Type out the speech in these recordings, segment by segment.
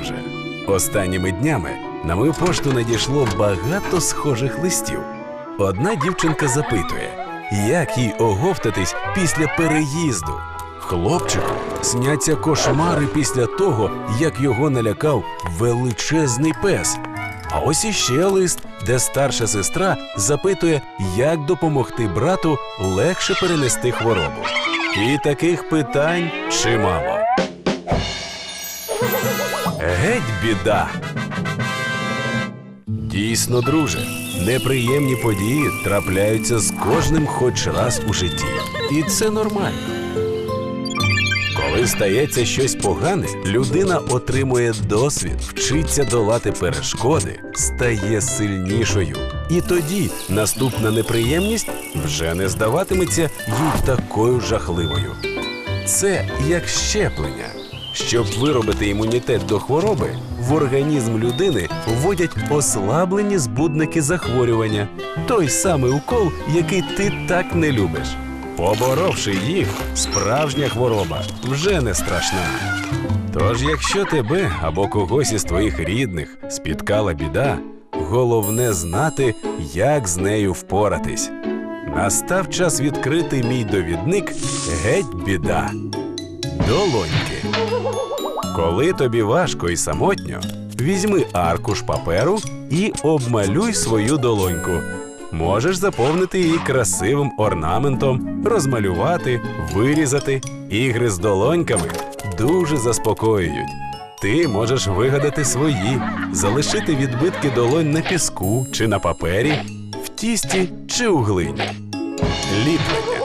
Друже. Останніми днями на мою пошту надійшло багато схожих листів. Одна дівчинка запитує, як їй оговтатись після переїзду. Хлопчику сняться кошмари після того, як його налякав величезний пес. А ось іще лист, де старша сестра запитує, як допомогти брату легше перенести хворобу. І таких питань чимало. Геть біда. Дійсно, друже, неприємні події трапляються з кожним хоч раз у житті. І це нормально. Коли стається щось погане, людина отримує досвід, вчиться долати перешкоди, стає сильнішою. І тоді наступна неприємність вже не здаватиметься їй такою жахливою. Це як щеплення. Щоб виробити імунітет до хвороби, в організм людини вводять ослаблені збудники захворювання, той самий укол, який ти так не любиш. Поборовши їх, справжня хвороба вже не страшна. Тож, якщо тебе або когось із твоїх рідних спіткала біда, головне знати, як з нею впоратись. Настав час відкрити мій довідник Геть біда. Долоньки. Коли тобі важко і самотньо, візьми аркуш паперу і обмалюй свою долоньку. Можеш заповнити її красивим орнаментом, розмалювати, вирізати. Ігри з долоньками дуже заспокоюють. Ти можеш вигадати свої, залишити відбитки долонь на піску чи на папері, в тісті чи у глині. Ліплення.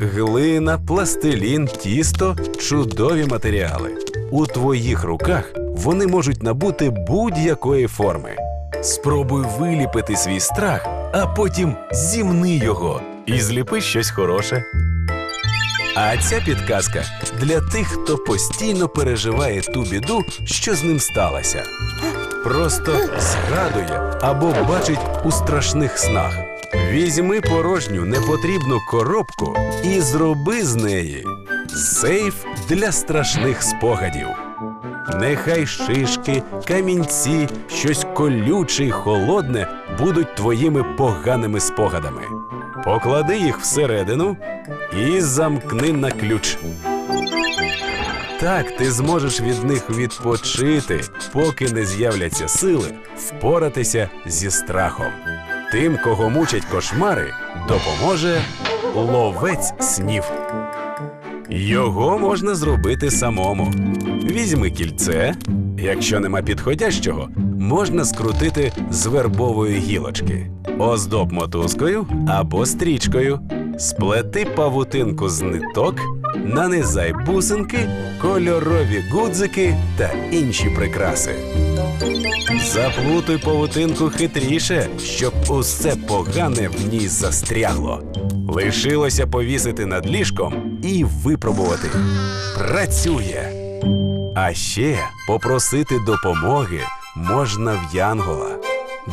Глина, пластилін, тісто чудові матеріали. У твоїх руках вони можуть набути будь-якої форми. Спробуй виліпити свій страх, а потім зімни його і зліпи щось хороше. А ця підказка для тих, хто постійно переживає ту біду, що з ним сталося. Просто згадує або бачить у страшних снах. Візьми порожню непотрібну коробку і зроби з неї сейф для страшних спогадів. Нехай шишки, камінці, щось колюче й холодне будуть твоїми поганими спогадами. Поклади їх всередину і замкни на ключ. Так ти зможеш від них відпочити, поки не з'являться сили впоратися зі страхом. Тим, кого мучать кошмари, допоможе ловець снів. Його можна зробити самому. Візьми кільце. Якщо нема підходящого, можна скрутити з вербової гілочки, оздоб мотузкою або стрічкою, сплети павутинку з ниток, нанизай бусинки, кольорові гудзики та інші прикраси. Заплутуй павутинку хитріше, щоб усе погане в ній застрягло. Лишилося повісити над ліжком і випробувати. Працює. А ще попросити допомоги можна в Янгола.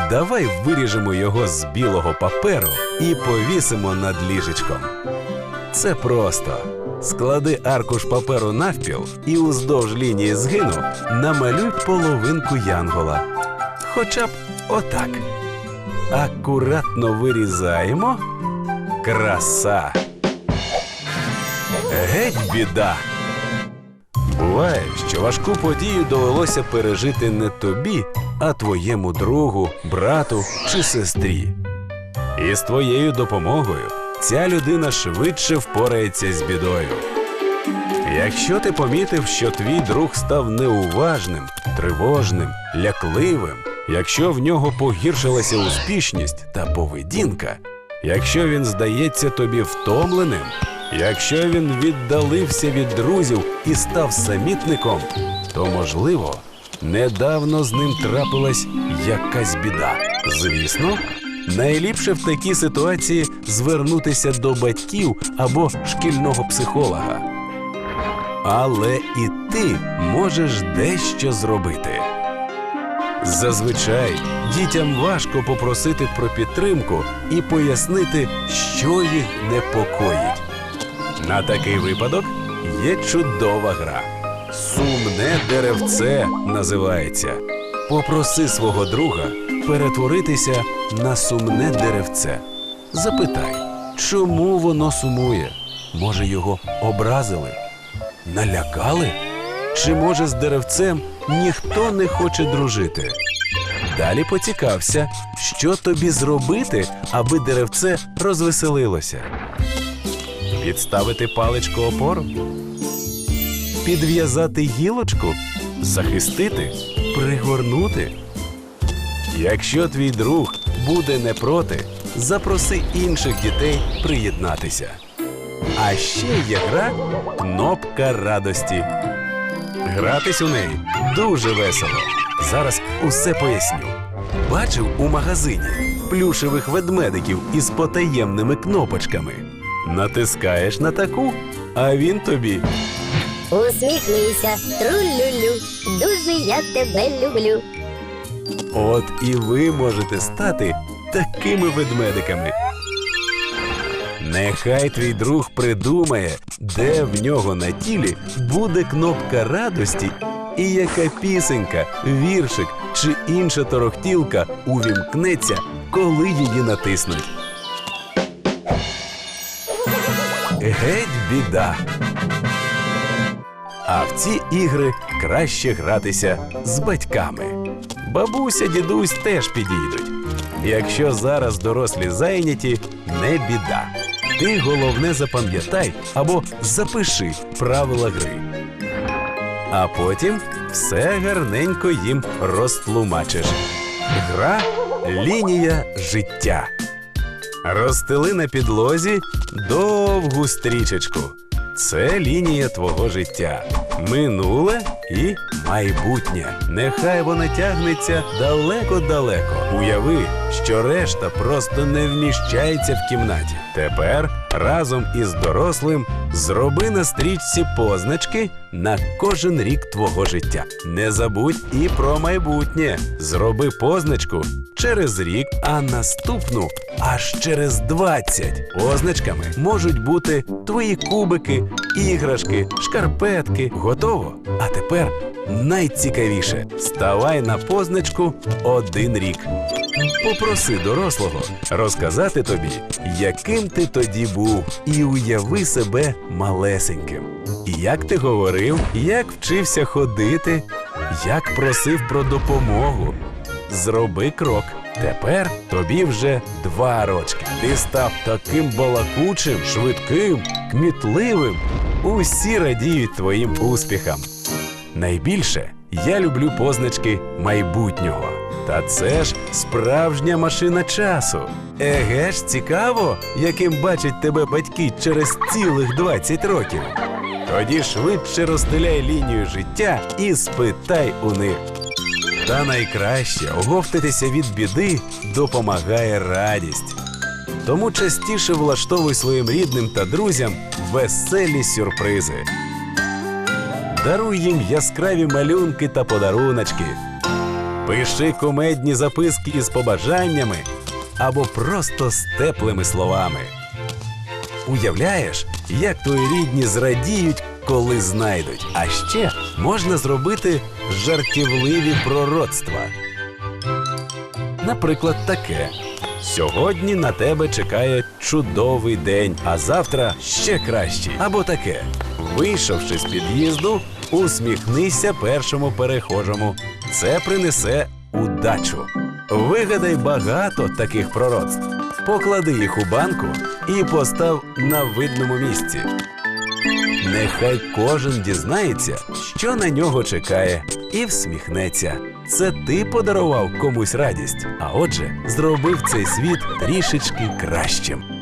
Давай виріжемо його з білого паперу і повісимо над ліжечком. Це просто. Склади аркуш паперу навпіл і уздовж лінії згину намалюй половинку янгола. Хоча б отак. Акуратно вирізаємо. Краса. Геть біда. Буває, що важку подію довелося пережити не тобі, а твоєму другу, брату чи сестрі. І з твоєю допомогою ця людина швидше впорається з бідою. Якщо ти помітив, що твій друг став неуважним, тривожним, лякливим, якщо в нього погіршилася успішність та поведінка, якщо він здається тобі втомленим, якщо він віддалився від друзів і став самітником, то можливо, недавно з ним трапилась якась біда. Звісно, найліпше в такій ситуації звернутися до батьків або шкільного психолога. Але і ти можеш дещо зробити. Зазвичай дітям важко попросити про підтримку і пояснити, що їх непокоїть. На такий випадок є чудова гра. Сумне деревце називається. Попроси свого друга перетворитися на сумне деревце. Запитай, чому воно сумує? Може, його образили? Налякали? Чи може з деревцем ніхто не хоче дружити? Далі поцікався, що тобі зробити, аби деревце розвеселилося. Підставити паличку опору? Підв'язати гілочку? Захистити? Пригорнути? Якщо твій друг буде не проти, запроси інших дітей приєднатися. А ще є гра Кнопка радості. Гратись у неї дуже весело. Зараз усе поясню. Бачив у магазині плюшевих ведмедиків із потаємними кнопочками. Натискаєш на таку, а він тобі. Усміхнися, трулюлю, дуже я тебе люблю. От і ви можете стати такими ведмедиками. Нехай твій друг придумає, де в нього на тілі буде кнопка радості, і яка пісенька, віршик чи інша торохтілка увімкнеться, коли її натиснуть. Геть біда. А в ці ігри краще гратися з батьками. Бабуся, дідусь теж підійдуть. Якщо зараз дорослі зайняті, не біда. Ти головне запам'ятай або запиши правила гри. А потім все гарненько їм розтлумачиш. Гра лінія життя. Розстели на підлозі довгу стрічечку. Це лінія твого життя. Минуле і майбутнє. Нехай вона тягнеться далеко-далеко. Уяви, що решта просто не вміщається в кімнаті. Тепер разом із дорослим зроби на стрічці позначки на кожен рік твого життя. Не забудь і про майбутнє. Зроби позначку через рік, а наступну аж через 20. Позначками можуть бути твої кубики, іграшки, шкарпетки. Готово? А тепер найцікавіше ставай на позначку один рік. Попроси дорослого розказати тобі, яким ти тоді був, і уяви себе малесеньким. Як ти говорив, як вчився ходити, як просив про допомогу. Зроби крок. Тепер тобі вже два рочки. Ти став таким балакучим, швидким, кмітливим. Усі радіють твоїм успіхам. Найбільше я люблю позначки майбутнього. Та це ж справжня машина часу. Еге ж цікаво, яким бачать тебе батьки через цілих 20 років. Тоді швидше розстеляй лінію життя і спитай у них. Та найкраще оговтатися від біди допомагає радість. Тому частіше влаштовуй своїм рідним та друзям веселі сюрпризи. Даруй їм яскраві малюнки та подаруночки. Пиши комедні записки із побажаннями або просто з теплими словами. Уявляєш, як твої рідні зрадіють, коли знайдуть. А ще можна зробити жартівливі пророцтва. Наприклад, таке. Сьогодні на тебе чекає чудовий день, а завтра ще кращий. Або таке. Вийшовши з під'їзду, усміхнися першому перехожому. Це принесе удачу. Вигадай багато таких пророцтв. Поклади їх у банку і постав на видному місці. Нехай кожен дізнається, що на нього чекає, і всміхнеться. Це ти подарував комусь радість, а отже, зробив цей світ трішечки кращим.